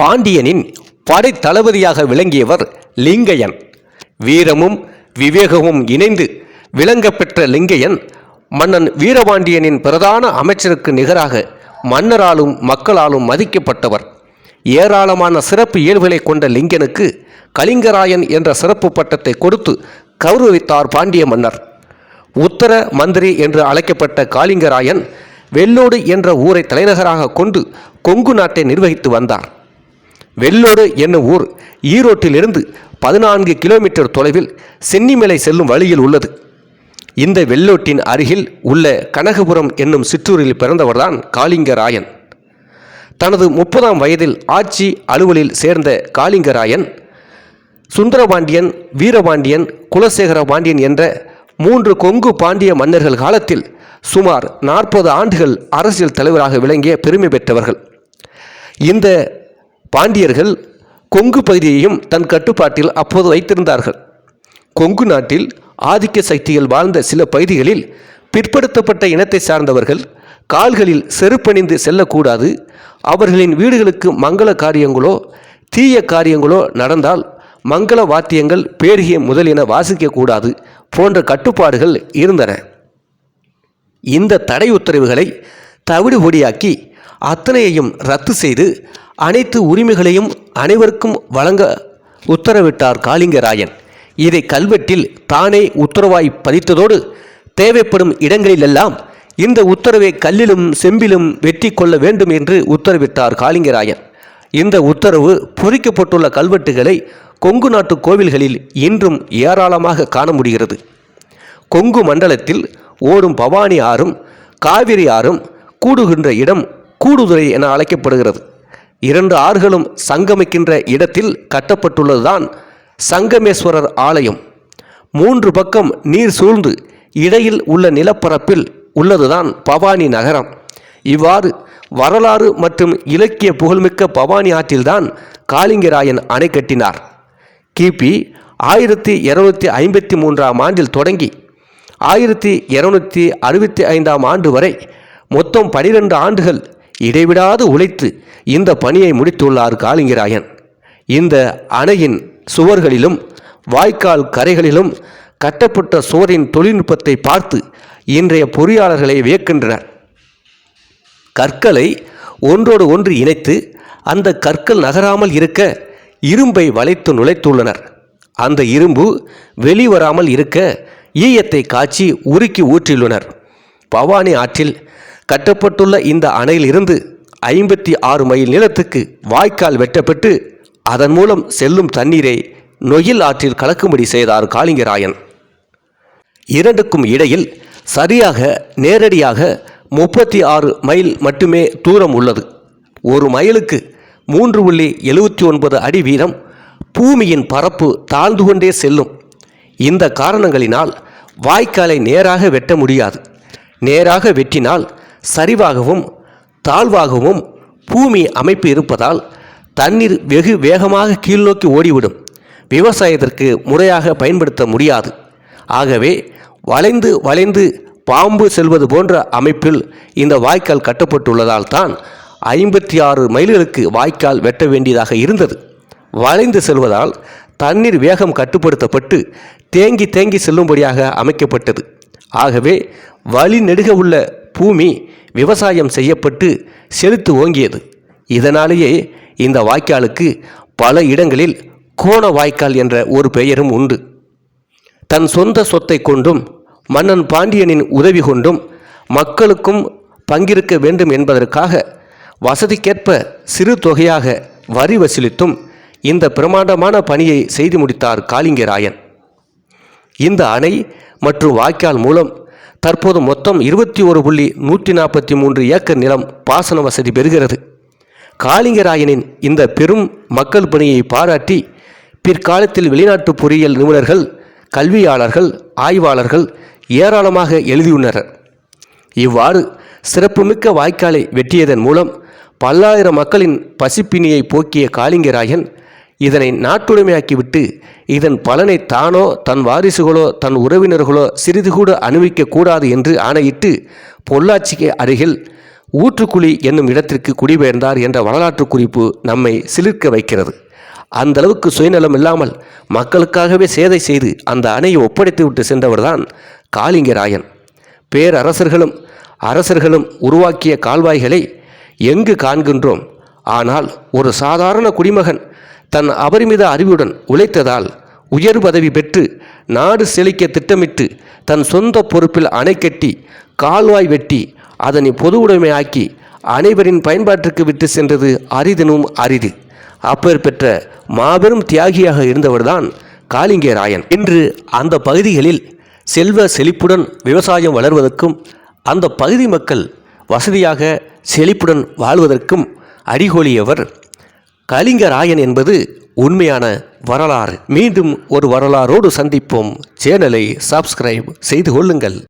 பாண்டியனின் படைத்தளபதியாக விளங்கியவர் லிங்கையன். வீரமும் விவேகமும் இணைந்து விளங்கப்பெற்ற லிங்கையன் மன்னன் வீரபாண்டியனின் பிரதான அமைச்சருக்கு நிகராக மன்னராலும் மக்களாலும் மதிக்கப்பட்டவர். ஏராளமான சிறப்பு இயல்புகளை கொண்ட லிங்கனுக்கு கலிங்கராயன் என்ற சிறப்பு பட்டத்தை கொடுத்து கௌரவித்தார் பாண்டிய மன்னர். உத்தர மந்திரி என்று அழைக்கப்பட்ட காளிங்கராயன் வெள்ளோடு என்ற ஊரை தலைநகராக கொண்டு கொங்கு நாட்டை நிர்வகித்து வந்தார். வெள்ளோடு என்னும் ஊர்? ஈரோட்டிலிருந்து பதினான்கு கிலோமீட்டர் தொலைவில் சென்னிமலை செல்லும் வழியில் உள்ளது. இந்த வெள்ளோட்டின் அருகில் உள்ள கனகபுரம் என்னும் சிற்றூரில் பிறந்தவர்தான் காளிங்கராயன். தனது முப்பதாம் வயதில் ஆட்சி அலுவலில் சேர்ந்த காளிங்கராயன் சுந்தரபாண்டியன் வீரபாண்டியன் குலசேகர பாண்டியன் என்ற மூன்று கொங்கு பாண்டிய மன்னர்கள் காலத்தில் சுமார் நாற்பது ஆண்டுகள் அரசியல் தலைவராக விளங்கிய பெருமை பெற்றவர்கள். இந்த பாண்டியர்கள் கொங்கு பகுதியையும் தன் கட்டுப்பாட்டில் அப்போது வைத்திருந்தார்கள். கொங்கு நாட்டில் ஆதிக்க சக்திகள் வாழ்ந்த சில பகுதிகளில் பிற்படுத்தப்பட்ட இனத்தை சார்ந்தவர்கள் கால்களில் செருப்பணிந்து செல்லக்கூடாது அவர்களின் வீடுகளுக்கு மங்கள காரியங்களோ தீய காரியங்களோ நடந்தால் மங்கள வாத்தியங்கள் பேரிகை முதலின வாசிக்கக்கூடாது போன்ற கட்டுப்பாடுகள் இருந்தன. இந்த தடை உத்தரவுகளை தவிடுபொடியாக்கி அத்தனையையும் ரத்து செய்து அனைத்து உரிமைகளையும் அனைவருக்கும் வழங்க உத்தரவிட்டார் காளிங்கராயன். இதை கல்வெட்டில் தானே உத்தரவாய் பதித்ததோடு தேவைப்படும் இடங்களிலெல்லாம் இந்த உத்தரவை கல்லிலும் செம்பிலும் வெட்டி கொள்ள வேண்டும் என்று உத்தரவிட்டார் காளிங்கராயன். இந்த உத்தரவு பொறிக்கப்பட்டுள்ள கல்வெட்டுகளை கொங்கு நாட்டு கோவில்களில் இன்றும் ஏராளமாக காண முடிகிறது. கொங்கு மண்டலத்தில் ஓடும் பவானி ஆறும் காவிரி ஆறும் கூடுகின்ற இடம் கூடுதுறை என அழைக்கப்படுகிறது. இரண்டு ஆறுகளும் சங்கமிக்கின்ற இடத்தில் கட்டப்பட்டுள்ளதுதான் சங்கமேஸ்வரர் ஆலயம். மூன்று பக்கம் நீர் சூழ்ந்து இடையில் உள்ள நிலப்பரப்பில் உள்ளதுதான் பவானி நகரம். இவ்வாறு வரலாறு மற்றும் இலக்கிய புகழ்மிக்க பவானி ஆற்றில்தான் காளிங்கராயன் அணை கட்டினார். கிபி ஆயிரத்தி இருநூத்தி ஐம்பத்தி மூன்றாம் ஆண்டில் தொடங்கி ஆயிரத்தி இருநூத்தி அறுபத்தி ஐந்தாம் ஆண்டு வரை மொத்தம் பனிரெண்டு ஆண்டுகள் இடைவிடாது உழைத்து இந்த பணியை முடித்துள்ளார் காளிங்கராயன். இந்த அணையின் சுவர்களிலும் வாய்க்கால் கரைகளிலும் கட்டப்பட்ட சுவரின் தொழில்நுட்பத்தை பார்த்து இன்றைய பொறியாளர்களை வியக்கின்றனர் கற்களை ஒன்றோடு ஒன்று இணைத்து அந்த கற்கள் நகராமல் இருக்க இரும்பை வளைத்து நுழைத்துள்ளனர். அந்த இரும்பு வெளிவராமல் இருக்க ஈயத்தை காய்ச்சி உருக்கி ஊற்றியுள்ளனர். பவானி ஆற்றில் கட்டப்பட்டுள்ள இந்த அணையிலிருந்து ஐம்பத்தி ஆறு மைல் நிலத்துக்கு வாய்க்கால் வெட்டப்பட்டு அதன் மூலம் செல்லும் தண்ணீரை நொயில் ஆற்றில் கலக்கும்படி செய்தார் காளிங்கராயன். இரண்டுக்கும் இடையில் சரியாக நேரடியாக முப்பத்தி ஆறு மைல் மட்டுமே தூரம் உள்ளது. ஒரு மைலுக்கு மூன்று புள்ளி எழுபத்தி ஒன்பது அடி வீதம் பூமியின் பரப்பு தாழ்ந்து கொண்டே செல்லும். இந்த காரணங்களினால் வாய்க்காலை நேராக வெட்ட முடியாது. நேராக வெட்டினால் சரிவாகவும் தாழ்வாகவும் பூமி அமைப்பு இருப்பதால் தண்ணீர் வெகு வேகமாக கீழ்நோக்கி ஓடிவிடும். விவசாயத்திற்கு முறையாக பயன்படுத்த முடியாது. ஆகவே வளைந்து வளைந்து பாம்பு செல்வது போன்ற அமைப்பில் இந்த வாய்க்கால் கட்டப்பட்டுள்ளதால் தான் ஐம்பத்தி ஆறு மைல்களுக்கு வாய்க்கால் வெட்ட வேண்டியதாக இருந்தது. வளைந்து செல்வதால் தண்ணீர் வேகம் கட்டுப்படுத்தப்பட்டு தேங்கி தேங்கி செல்லும்படியாக அமைக்கப்பட்டது. ஆகவே வழி நெடுக உள்ள பூமி விவசாயம் செய்யப்பட்டு செழித்து ஓங்கியது. இதனாலேயே இந்த வாய்க்காலுக்கு பல இடங்களில் கோண வாய்க்கால் என்ற ஒரு பெயரும் உண்டு. தன் சொந்த சொத்தை கொண்டும் மன்னன் பாண்டியனின் உதவி கொண்டும் மக்களுக்கும் பங்கிருக்க வேண்டும் என்பதற்காக வசதிக்கேற்ப சிறு தொகையாக வரி வசூலித்தும் இந்த பிரமாண்டமான பணியை செய்து முடித்தார் காளிங்கராயன். இந்த அணை மற்றும் வாய்க்கால் மூலம் தற்போது மொத்தம் இருபத்தி ஒரு புள்ளி நூற்றி நாற்பத்தி மூன்று ஏக்கர் நிலம் பாசன வசதி பெறுகிறது. காளிங்கராயனின் இந்த பெரும் மக்கள் பணியை பாராட்டி பிற்காலத்தில் வெளிநாட்டு பொறியியல் நிபுணர்கள் கல்வியாளர்கள் ஆய்வாளர்கள் ஏராளமாக எழுதியுள்ளனர். இவ்வாறு சிறப்புமிக்க வாய்க்காலை வெட்டியதன் மூலம் பல்லாயிரம் மக்களின் பசிப்பினியை போக்கிய காளிங்கராயன் இதனை நாட்டுடைமையாக்கிவிட்டு இதன் பலனை தானோ தன் வாரிசுகளோ தன் உறவினர்களோ சிறிது கூட அனுபவிக்க கூடாது என்று ஆணையிட்டு பொள்ளாச்சிக்கு அருகில் ஊற்றுக்குழி என்னும் இடத்திற்கு குடிபெயர்ந்தார் என்ற வரலாற்று குறிப்பு நம்மை சிலிர்க்க வைக்கிறது. அந்த அளவுக்கு சுயநலம் இல்லாமல் மக்களுக்காகவே சேதை செய்து அந்த அணையை ஒப்படைத்து விட்டு சென்றவர்தான் காளிங்கராயன். பேரரசர்களும் அரசர்களும் உருவாக்கிய கால்வாய்களை எங்கு காண்கின்றோம்? ஆனால் ஒரு சாதாரண குடிமகன் தன் அபரிமித அறிவுடன் உழைத்ததால் உயர் பதவி பெற்று நாடு செழிக்க திட்டமிட்டு தன் சொந்த பொறுப்பில் அணை கட்டி கால்வாய் வெட்டி அதனை பொது உடைமையாக்கி அனைவரின் பயன்பாட்டிற்கு விட்டு சென்றது அரிதினும் அரிது. அப்பேர் பெற்ற மாபெரும் தியாகியாக இருந்தவர்தான் காளிங்கராயன். இன்று அந்த பகுதிகளில் செல்வ செழிப்புடன் விவசாயம் வளர்வதற்கும் அந்த பகுதி மக்கள் வசதியாக செழிப்புடன் வாழ்வதற்கும் அடிகோலியவர் கலிங்கராயன் என்பது உண்மையான வரலாறு. மீண்டும் ஒரு வரலாறோடு சந்திப்போம். சேனலை சப்ஸ்கிரைப் செய்து கொள்ளுங்கள்.